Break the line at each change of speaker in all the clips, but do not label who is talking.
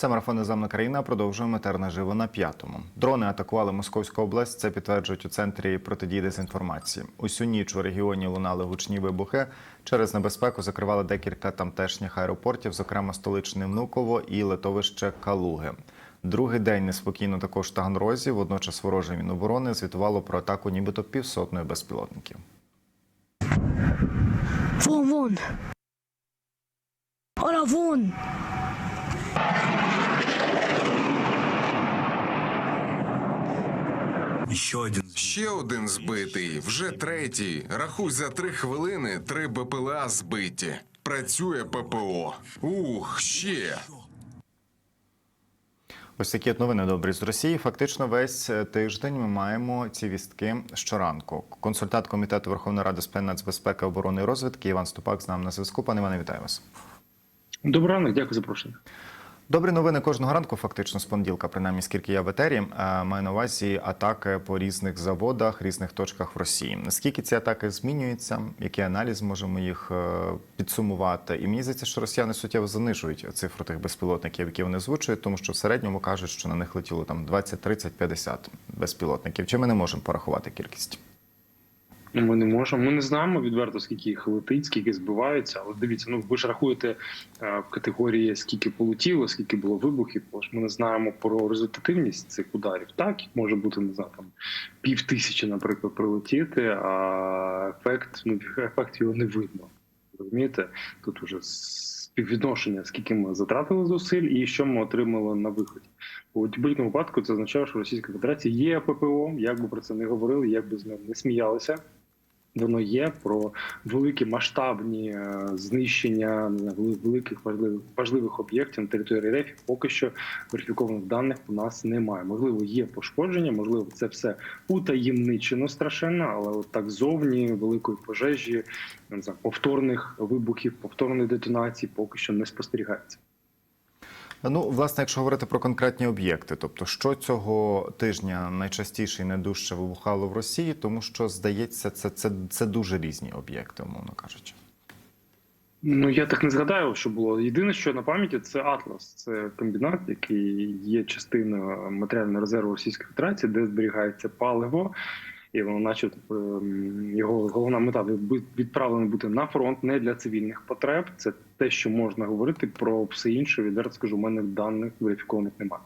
Це марафон «Незламна країна. Продовжуємо етер наживо на п'ятому. Дрони атакували Московську область. Це підтверджують у центрі протидії дезінформації. Усю ніч у регіоні лунали гучні вибухи. Через небезпеку закривали декілька тамтешніх аеропортів, зокрема столичне Внуково і литовище Калуги. Другий день неспокійно також Таганрозі. Водночас вороже міноборони звітувало про атаку нібито півсотної безпілотників.
Вон, вон. Ора, вон.
Еще один.
Ще один збитий, вже третій. Рахуй за три хвилини, три БПЛА збиті. Працює ППО. Ух, ще.
Ось такі от новини добрі з Росії. Фактично весь е, тиждень ми маємо ці вістки щоранку. Консультант комітету Верховної Ради з питань нацбезпеки, оборони і розвідки Іван Ступак з нами на зв'язку. Пане Іване, вітаю вас.
Добрий ранок, дякую за запрошення.
Добрі новини кожного ранку, фактично з понеділка, принаймні скільки я в етері. Е, Маю на увазі атаки по різних заводах, різних точках в Росії. Наскільки ці атаки змінюються? Який аналіз можемо їх е, підсумувати? І мені здається, що росіяни суттєво занижують цифру тих безпілотників, які вони озвучують, тому що в середньому кажуть, що на них летіло там 20, 30, 50 безпілотників. Чи ми не можемо порахувати кількість?
Ну, Ми не можемо. Ми не знаємо відверто, скільки їх летить, скільки збиваються. Але дивіться, ну ви ж рахуєте е, в категорії, скільки полетіло, скільки було вибухів. Бо ж ми не знаємо про результативність цих ударів. Так, може бути не знаю, там пів тисячі, наприклад, прилетіти, а ефект ну ефект його не видно. Розумієте? Тут уже співвідношення, скільки ми затратили зусиль і що ми отримали на виході. У будь-якому випадку це означає, що Російська Федерація є ППО, як би про це не говорили, як би з ним не сміялися. Воно є про великі масштабні е, знищення великих важливих важливих об'єктів на території РФ. Поки що верифікованих даних у нас немає. Можливо, є пошкодження, можливо, це все утаємничено страшенно, але от так зовні великої пожежі, повторних вибухів, повторної детонації поки що не спостерігається.
Ну, власне, якщо говорити про конкретні об'єкти, тобто що цього тижня найчастіше і найдужче вибухало в Росії, тому що здається, це, це, це дуже різні об'єкти, умовно кажучи.
Ну я так не згадаю, що було. Єдине, що на пам'яті, це Атлас. Це комбінат, який є частиною матеріального резерву Російської Федерації, де зберігається паливо. І воно, начебто, ем, його головна мета від- відправлена бути на фронт не для цивільних потреб. Це те, що можна говорити про все інше. Відверто скажу, у мене даних верифікованих немає.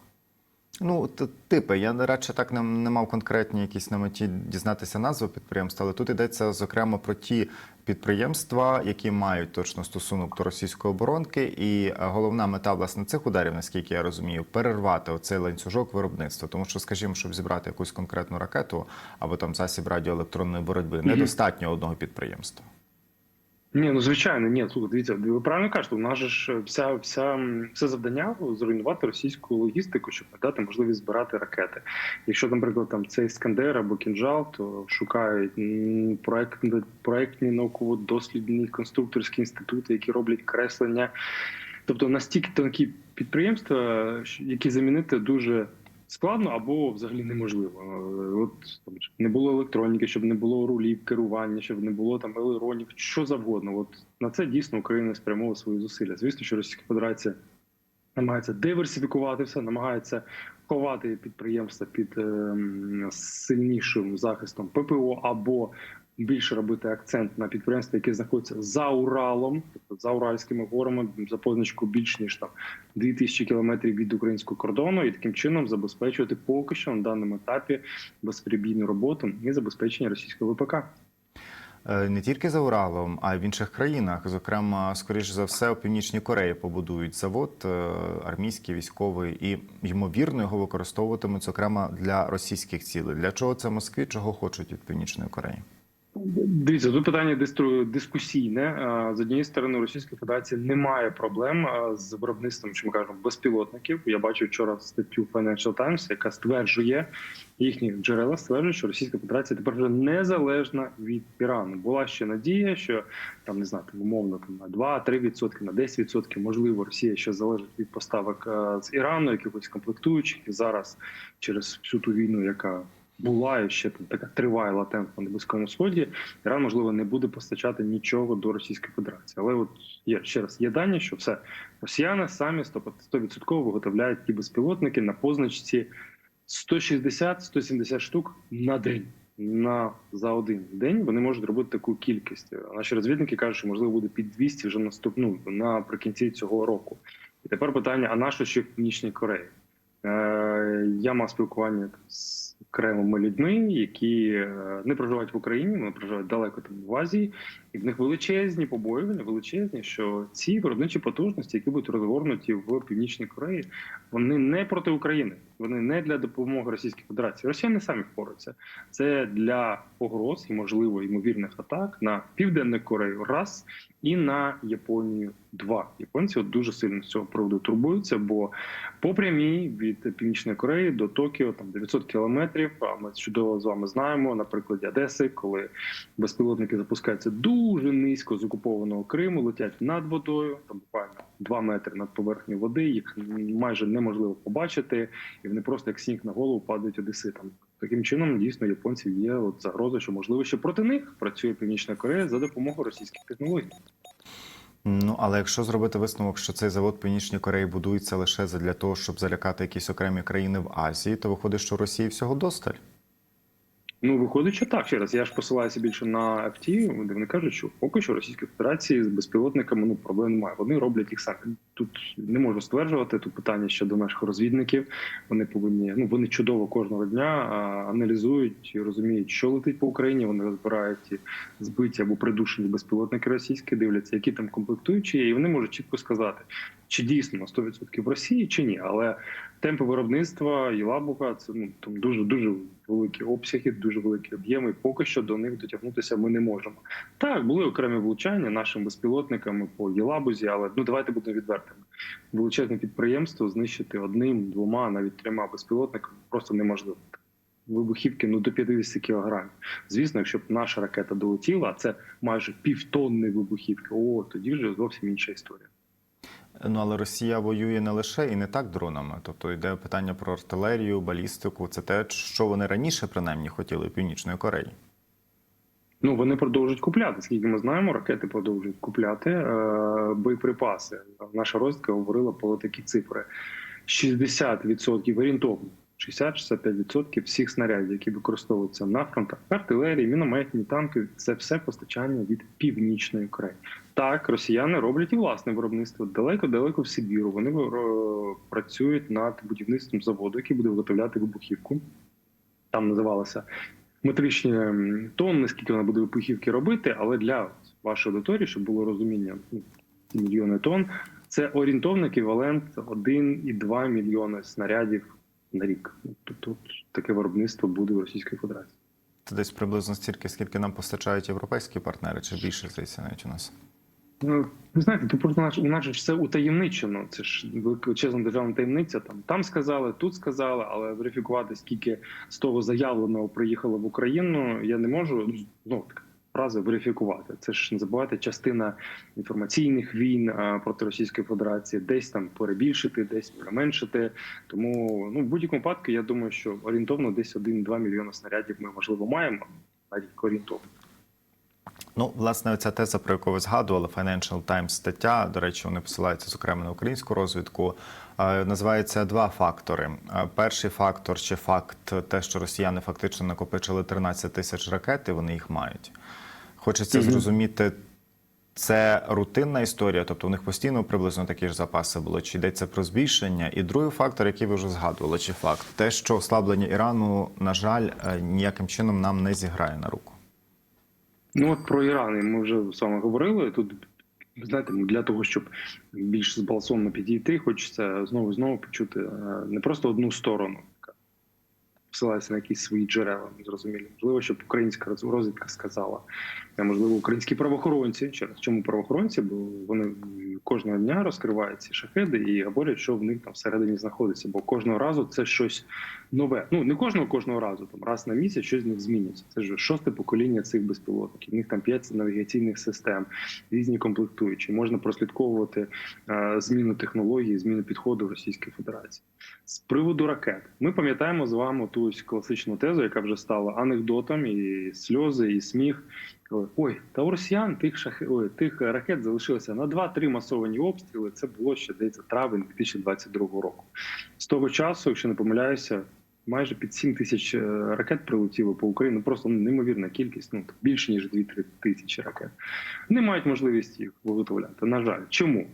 Ну, типи, я радше так не, не мав конкретні якісь на меті дізнатися назву підприємства, але тут йдеться зокрема про ті підприємства, які мають точно стосунок до російської оборонки, і е, головна мета власне цих ударів, наскільки я розумію, перервати оцей ланцюжок виробництва. Тому що, скажімо, щоб зібрати якусь конкретну ракету або там засіб радіоелектронної боротьби, недостатньо одного підприємства.
Ні, ну звичайно, ні. Слухай, дивіться, ви правильно кажете, у нас же ж вся, вся все завдання зруйнувати російську логістику, щоб дати можливість збирати ракети. Якщо, наприклад, там це Іскандер або кінжал, то шукають проект, проектні науково-дослідні конструкторські інститути, які роблять креслення. Тобто настільки тонкі підприємства, які замінити дуже складно або взагалі неможливо. Е, От там щоб не було електроніки, щоб не було рулів керування, щоб не було там елеронів, що завгодно. От на це дійсно Україна спрямовує свої зусилля. Звісно, що Російська Федерація намагається диверсифікувати все, намагається ховати підприємства під е, сильнішим захистом ППО або більше робити акцент на підприємства, які знаходяться за Уралом, тобто за Уральськими горами, за позначку більш ніж там 2000 кілометрів від українського кордону, і таким чином забезпечувати поки що на даному етапі безперебійну роботу і забезпечення російського ВПК.
Е, Не тільки за Уралом, а й в інших країнах. Зокрема, скоріш за все, у північній Кореї побудують завод е, армійський, військовий, і ймовірно його використовуватимуть зокрема для російських цілей. Для чого це Москві? Чого хочуть від північної Кореї?
Дивіться, тут питання дискусійне. Е, З однієї сторони, Російська Федерація не має проблем е, з виробництвом, що ми кажемо, безпілотників. Я бачив вчора статтю Financial Times, яка стверджує їхні джерела стверджують, що Російська Федерація тепер вже незалежна від Ірану. Була ще надія, що там не знаю, там, умовно там на 2-3%, на 10% можливо, Росія ще залежить від поставок е, з Ірану, якихось комплектуючих і зараз через всю ту війну, яка була і ще там така триває латентно на близькому сході, Іран можливо не буде постачати нічого до Російської Федерації. Але от є ще раз є дані, що все росіяни самі 100% виготовляють ті безпілотники на позначці 160-170 штук на день. На за один день вони можуть робити таку кількість. Наші розвідники кажуть, що можливо буде під 200 вже наступну наприкінці цього року. І тепер питання: а на що ще в Північній Кореї? Е, я мав спілкування з окремими людьми, які е, не проживають в Україні, вони проживають далеко там в Азії, і в них величезні побоювання, величезні, що ці виробничі потужності, які будуть розгорнуті в Північній Кореї, вони не проти України, вони не для допомоги Російській Федерації. Росіяни самі впораються. Це для погроз і можливо ймовірних атак на південну Корею раз і на Японію два. Японці от дуже сильно з цього приводу турбуються, бо по прямій від Північної Кореї до Токіо там 900 кілометрів. А ми чудово з вами знаємо на прикладі Одеси, коли безпілотники запускаються дуже низько з окупованого Криму, летять над водою, там буквально 2 метри над поверхнею води. Їх майже неможливо побачити, і вони просто як сніг на голову падають одеситам. Таким чином, дійсно, японців є от загроза, що можливо ще проти них працює Північна Корея за допомогою російських технологій.
Ну але якщо зробити висновок, що цей завод Північної Кореї будується лише для того, щоб залякати якісь окремі країни в Азії, то виходить, що Росії всього досталь.
Ну, виходить, що так ще раз. Я ж посилаюся більше на FT, де вони кажуть, що поки що Російської Федерації з безпілотниками ну проблем немає. Вони роблять їх самі. Тут не можу стверджувати. Тут питання ще до наших розвідників. Вони повинні ну вони чудово кожного дня аналізують і розуміють, що летить по Україні. Вони розбирають ті збиті або придушені безпілотники російські, дивляться, які там комплектуючі, є, і вони можуть чітко сказати, чи дійсно на 100% в Росії, чи ні. Але темпи виробництва і лабуга це ну там дуже дуже великі обсяги, дуже великі об'єми. Поки що до них дотягнутися ми не можемо. Так, були окремі влучання нашими безпілотниками по Єлабузі, але ну давайте будемо відвертими. Величезне підприємство знищити одним, двома, навіть трьома безпілотниками просто неможливо. Вибухівки ну до 50 кілограмів. Звісно, якщо б наша ракета долетіла, а це майже півтонни вибухівки. О, тоді вже зовсім інша історія.
Ну але Росія воює не лише і не так дронами. Тобто йде питання про артилерію, балістику. Це те, що вони раніше принаймні хотіли Північної Кореї.
Ну вони продовжують купляти. Скільки ми знаємо, ракети продовжують купляти е, боєприпаси. Наша розвідка говорила про такі цифри: 60% орієнтовно. 60-65% всіх снарядів, які використовуються на фронтах, артилерії, мінометні, танки це все постачання від північної Кореї. Так, росіяни роблять і власне виробництво далеко-далеко в Сибіру. Вони працюють над будівництвом заводу, який буде виготовляти вибухівку. Там називалося метричні тонни, скільки вона буде вибухівки робити, але для вашої аудиторії, щоб було розуміння, ну, мільйони тонн, це орієнтовний еквівалент 1,2 мільйони снарядів на рік. Тобто от таке виробництво буде в Російській Федерації.
Це десь приблизно стільки, скільки нам постачають європейські партнери, чи більше здається навіть у нас.
Ну, ви знаєте, то просто у нас же ж все утаємничено. Це ж величезна державна таємниця. Там там сказали, тут сказали, але верифікувати скільки з того заявленого приїхало в Україну, я не можу. Ну знову таки фрази верифікувати. Це ж не забувайте частина інформаційних війн проти Російської Федерації, десь там перебільшити, десь переменшити. Тому ну в будь-якому випадку я думаю, що орієнтовно десь 1-2 мільйони снарядів ми можливо маємо на рік орієнтовно.
Ну, власне, ця теза, про яку ви згадували, Financial Times стаття. До речі, вони посилаються зокрема на українську розвідку. Називається два фактори. Перший фактор чи факт, те, що росіяни фактично накопичили 13 тисяч ракет, і вони їх мають. Хочеться зрозуміти, це рутинна історія, тобто у них постійно приблизно такі ж запаси були, чи йдеться про збільшення? І другий фактор, який ви вже згадували, чи факт, те, що ослаблення Ірану, на жаль, е, ніяким чином нам не зіграє на руку.
Ну от про Іран ми вже з вами говорили. Тут знаєте, для того, щоб більш збалансовано підійти, хочеться знову і знову почути е, не просто одну сторону, посилається на якісь свої джерела, зрозумілі. Можливо, щоб українська роз- розвідка сказала, а можливо, українські правоохоронці. Через чому правоохоронці? Бо вони кожного дня розкривають ці шахеди і говорять, що в них там всередині знаходиться. Бо кожного разу це щось нове. Ну не кожного кожного разу, там раз на місяць щось з них змінюється. Це ж шосте покоління цих безпілотників. В них там п'ять навігаційних систем, різні комплектуючі. Можна прослідковувати е, зміну технології, зміну підходу Російської Федерації. З приводу ракет, ми пам'ятаємо з вами ту придержуюсь класичну тезу, яка вже стала анекдотом, і сльози, і сміх. Ой, та у росіян тих шах... Ой, тих ракет залишилося на 2-3 масовані обстріли. Це було ще здається травень 2022 року. З того часу, якщо не помиляюся, майже під 7 тисяч е, ракет прилетіло по Україні. Ну, Просто неймовірна кількість, ну більше ніж 2-3 тисячі ракет. Не мають можливості їх виготовляти. На жаль, чому?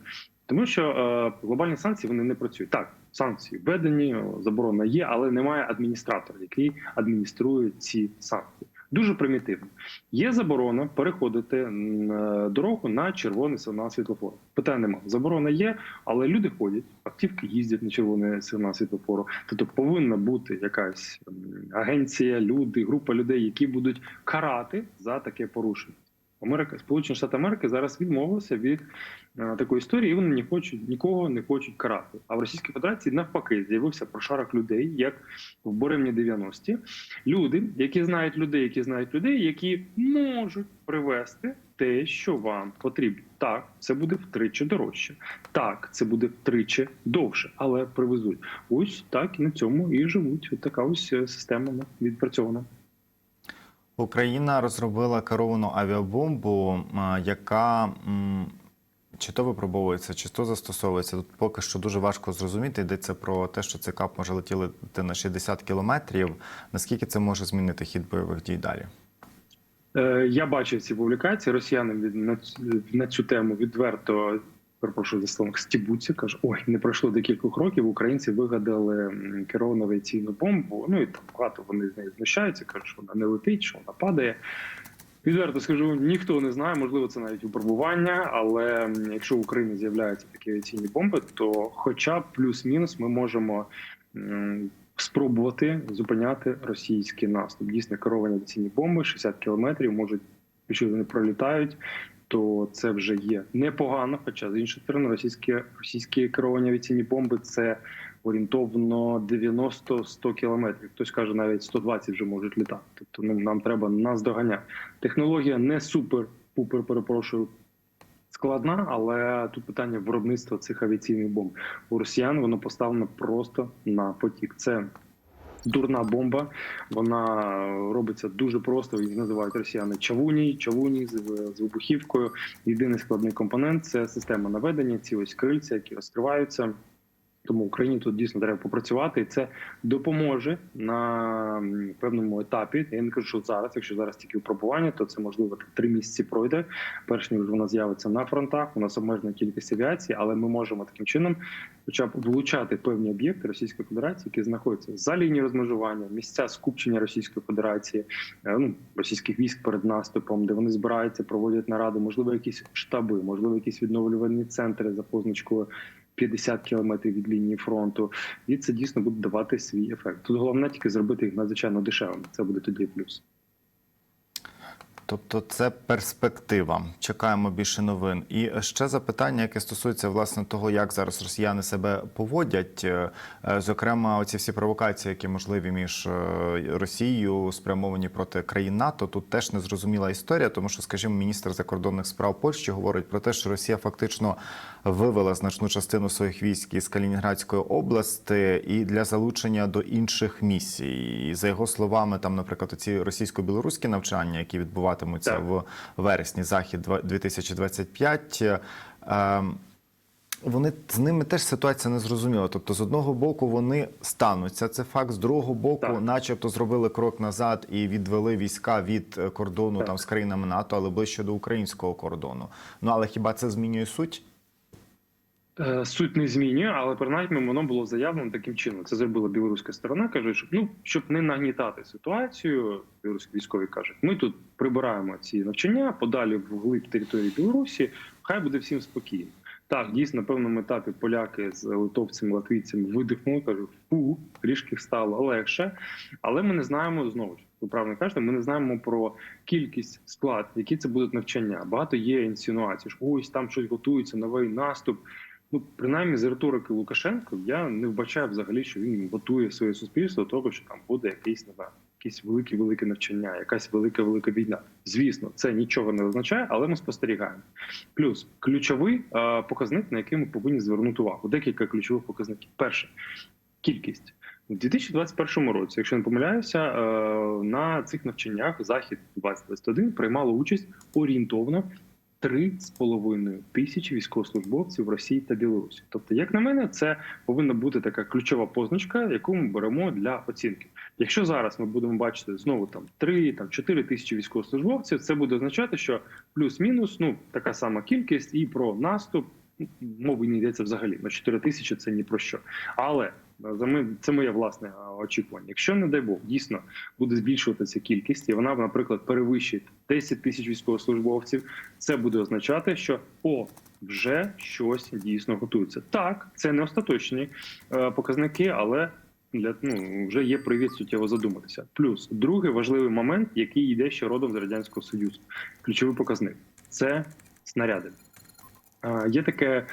Тому що е, глобальні санкції вони не працюють. Так, санкції введені, заборона є, але немає адміністратора, який адмініструє ці санкції. Дуже примітивно. Є заборона переходити е, дорогу на червоний сигнал світлофору. Питань немає. Заборона є, але люди ходять, автівки їздять на червоний сигнал світлофору. Тобто повинна бути якась агенція, люди, група людей, які будуть карати за таке порушення. Америка, Сполучені Штати Америки зараз відмовилися від е, такої історії, і вони не хочуть нікого не хочуть карати. А в Російській Федерації навпаки з'явився прошарок людей, як в буремні 90-ті. Люди, які знають людей, які знають людей, які можуть привезти те, що вам потрібно. Так, це буде втричі дорожче. Так, це буде втричі довше, але привезуть. Ось так і на цьому і живуть. От така ось е, система відпрацьована.
Україна розробила керовану авіабомбу, яка чи то випробовується, чи то застосовується. Тут поки що дуже важко зрозуміти. Йдеться про те, що цей кап може летіти на 60 кілометрів. Наскільки це може змінити хід бойових дій далі?
Е, Я бачив ці публікації. Росіяни на цю тему відверто перепрошую за словом стібуться. каже: ой, не пройшло декількох років. Українці вигадали керовану авіаційну бомбу. Ну і там багато вони з неї знущаються. кажуть, що вона не летить, що вона падає. Відверто скажу, ніхто не знає, можливо, це навіть випробування, але якщо в Україні з'являються такі авіаційні бомби, то хоча б плюс-мінус ми можемо спробувати зупиняти російський наступ. Дійсно, керовані авіаційні бомби 60 кілометрів можуть, якщо вони пролітають, то це вже є непогано. Хоча з іншої сторони, російські російські керовані авіаційні бомби це орієнтовно 90-100 кілометрів. Хтось каже, навіть 120 вже можуть літати. Тобто ну, нам треба наздоганяти. Технологія не супер-пупер, перепрошую. Складна, але тут питання виробництва цих авіаційних бомб. У росіян воно поставлено просто на потік. Це дурна бомба. Вона робиться дуже просто. Їх називають росіяни чавуні, чавуні з вибухівкою. Єдиний складний компонент це система наведення, ці ось крильця, які розкриваються. Тому Україні тут дійсно треба попрацювати, і це допоможе на певному етапі. Я не кажу, що зараз, якщо зараз тільки випробування, то це можливо три місяці пройде. Перш ніж вона з'явиться на фронтах. У нас обмежена кількість авіації, але ми можемо таким чином, хоча б влучати певні об'єкти Російської Федерації, які знаходяться за лінією розмежування, місця скупчення Російської Федерації, е, ну російських військ перед наступом, де вони збираються, проводять наради, можливо, якісь штаби, можливо, якісь відновлювальні центри за позначкою. 50 кілометрів від лінії фронту, і це дійсно буде давати свій ефект. Тут головне тільки зробити їх надзвичайно дешевими. Це буде тоді плюс.
Тобто це перспектива. Чекаємо більше новин. І ще запитання, яке стосується власне того, як зараз росіяни себе поводять. Е, Зокрема, оці всі провокації, які можливі між е, Росією спрямовані проти країн НАТО. Тут теж незрозуміла історія, тому що, скажімо, міністр закордонних справ Польщі говорить про те, що Росія фактично вивела значну частину своїх військ із Калінінградської області і для залучення до інших місій. І за його словами, там, наприклад, ці російсько-білоруські навчання, які відбуватимуться
Так.
в вересні, захід два- 2025, е, вони з ними теж ситуація незрозуміла. Тобто, з одного боку, вони стануться. Це факт. З другого боку,
Так.
начебто, зробили крок назад і відвели війська від кордону
Так.
там з країнами НАТО, але ближче до українського кордону. Ну але хіба це змінює суть?
Е, Суть не змінює, але принаймні воно було заявлено таким чином. Це зробила білоруська сторона. каже, щоб ну щоб не нагнітати ситуацію. Білоруські військові кажуть, ми тут прибираємо ці навчання подалі вглиб території Білорусі. Хай буде всім спокійно. Так, дійсно, на певному етапі поляки з литовцями, латвійцями видихнули, кажуть, фу, трішки стало легше. Але ми не знаємо знову ж. Ви правильно кажете, ми не знаємо про кількість склад, які це будуть навчання. Багато є інсинуацій, що ось там щось готується, новий наступ. Ну, принаймні, з риторики Лукашенко я не вбачаю взагалі, що він готує своє суспільство до того, що там буде якийсь знаю, якісь великі велике навчання, якась велика велика війна. Звісно, це нічого не означає, але ми спостерігаємо. Плюс ключовий е, показник, на який ми повинні звернути увагу. Декілька ключових показників. Перше, кількість. У 2021 році, якщо не помиляюся, е, на цих навчаннях захід 2021 приймало участь орієнтовно 3,5 тисячі військовослужбовців Росії та Білорусі. Тобто, як на мене, це повинна бути така ключова позначка, яку ми беремо для оцінки. Якщо зараз ми будемо бачити знову там 3, там 4 тисячі військовослужбовців, це буде означати, що плюс-мінус ну така сама кількість, і про наступ ну, мови не йдеться взагалі. На 4 тисячі це ні про що. Але це моє власне очікування. Якщо не дай Бог дійсно буде збільшуватися кількість, і вона, наприклад, перевищить 10 тисяч військовослужбовців, це буде означати, що о. Вже щось дійсно готується. Так, це не остаточні е, показники, але для ну вже є привід суттєво задуматися. Плюс другий важливий момент, який йде ще родом з радянського союзу. Ключовий показник це снаряди. Е, Є таке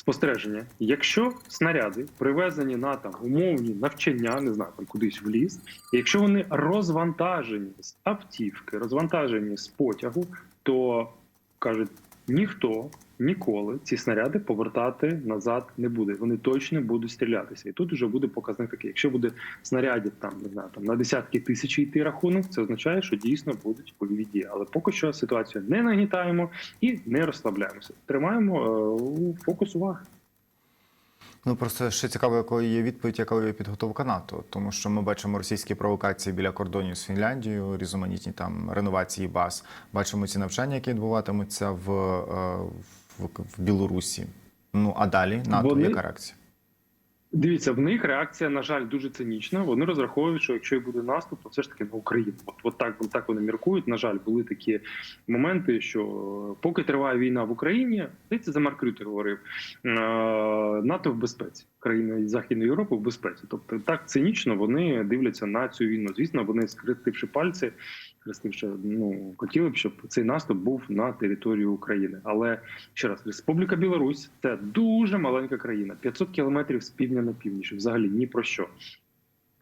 спостереження: якщо снаряди привезені на там умовні навчання, не знаю, там кудись в ліс, якщо вони розвантажені з автівки, розвантажені з потягу, то кажуть, ніхто ніколи ці снаряди повертати назад не буде. Вони точно будуть стрілятися. І тут вже буде показник такий. Якщо буде снарядів там не знаю, там на десятки тисяч йти рахунок, це означає, що дійсно будуть бойові дії. Але поки що ситуацію не нагнітаємо і не розслабляємося. Тримаємо е, у фокус уваги.
Ну просто ще цікаво, якою є відповідь, яка є підготовка НАТО, тому що ми бачимо російські провокації біля кордонів з Фінляндією, різноманітні там реновації баз. Бачимо ці навчання, які відбуватимуться в, е, в, в Білорусі. Ну а далі НАТО
Вони-
яка реакція?
Дивіться, в них реакція, на жаль, дуже цинічна. Вони розраховують, що якщо і буде наступ, то все ж таки на Україну. От, от так, от так вони міркують. На жаль, були такі моменти, що поки триває війна в Україні, здається, за Марк Рютер говорив е, НАТО в безпеці, країни Західної Європи в безпеці. Тобто так цинічно вони дивляться на цю війну. Звісно, вони скрестивши пальці, скрестивши, ну хотіли б, щоб цей наступ був на територію України. Але ще раз, Республіка Білорусь це дуже маленька країна, 500 кілометрів з півдня на північ, взагалі ні про що.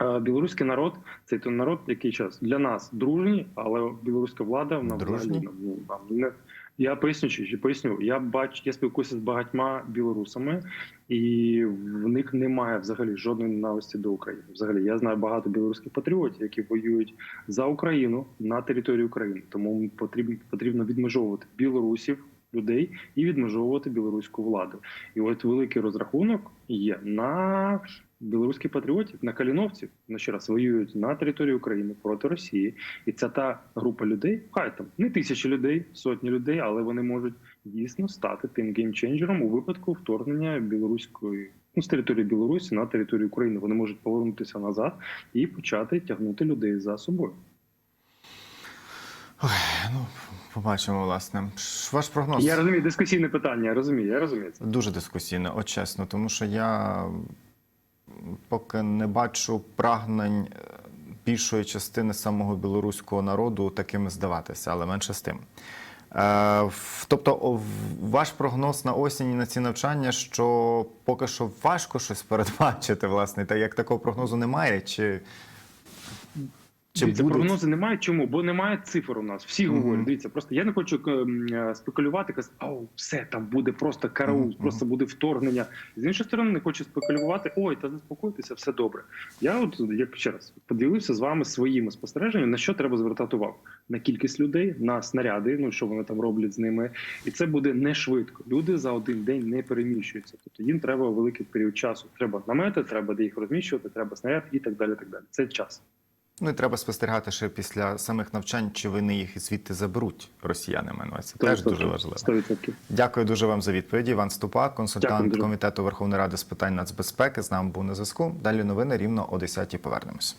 Е, Білоруський народ це той народ, який час для нас дружній, але білоруська влада вона взагалі ну, не я поясню, чи поясню. Я бачу, я спілкуюся з багатьма білорусами, і в них немає взагалі жодної ненависті до України. Взагалі, я знаю багато білоруських патріотів, які воюють за Україну на території України. Тому потрібно потрібно відмежовувати білорусів. Людей і відмежовувати білоруську владу, і от великий розрахунок є на білоруських патріотів, на каліновців, на ще раз воюють на території України проти Росії, і це та група людей, хай там не тисячі людей, сотні людей, але вони можуть дійсно стати тим геймченджером у випадку вторгнення білоруської ну, з території Білорусі на територію України. Вони можуть повернутися назад і почати тягнути людей за собою.
Ой, ну побачимо, власне. Ваш прогноз
Я розумію дискусійне питання. Я розумію, я розумію це.
дуже дискусійне, от чесно, тому що я поки не бачу прагнень е, більшої частини самого білоруського народу такими здаватися, але менше з тим. Е, Тобто, ваш прогноз на осінь і на ці навчання, що поки що важко щось передбачити, власне, та як такого прогнозу немає, чи, чи
Дивіться,
буде
прогнози немає. Чому? Бо немає цифр у нас. Всі
Мгм.
говорять. Дивіться, просто я не хочу ем, е, спекулювати, казати, ау, все там буде просто караул,
Мгм.
просто буде вторгнення. З іншої сторони, не хочу спекулювати. Ой, та заспокойтеся, все добре. Я от як ще раз поділився з вами своїми спостереженнями, на що треба звертати увагу на кількість людей, на снаряди. Ну що вони там роблять з ними, і це буде не швидко. Люди за один день не переміщуються. Тобто їм треба великий період часу. Треба намети, треба де їх розміщувати, треба снаряд і так далі. Так далі. Це час.
Ну і треба спостерігати ще після самих навчань, чи вони їх звідти заберуть росіяни. Мене це теж дуже важливо.
100%.
Дякую дуже вам за відповіді. Іван Ступак, консультант
Дякую.
комітету Верховної Ради з питань нацбезпеки. З нами був на зв'язку. Далі новини рівно о 10-й повернемось.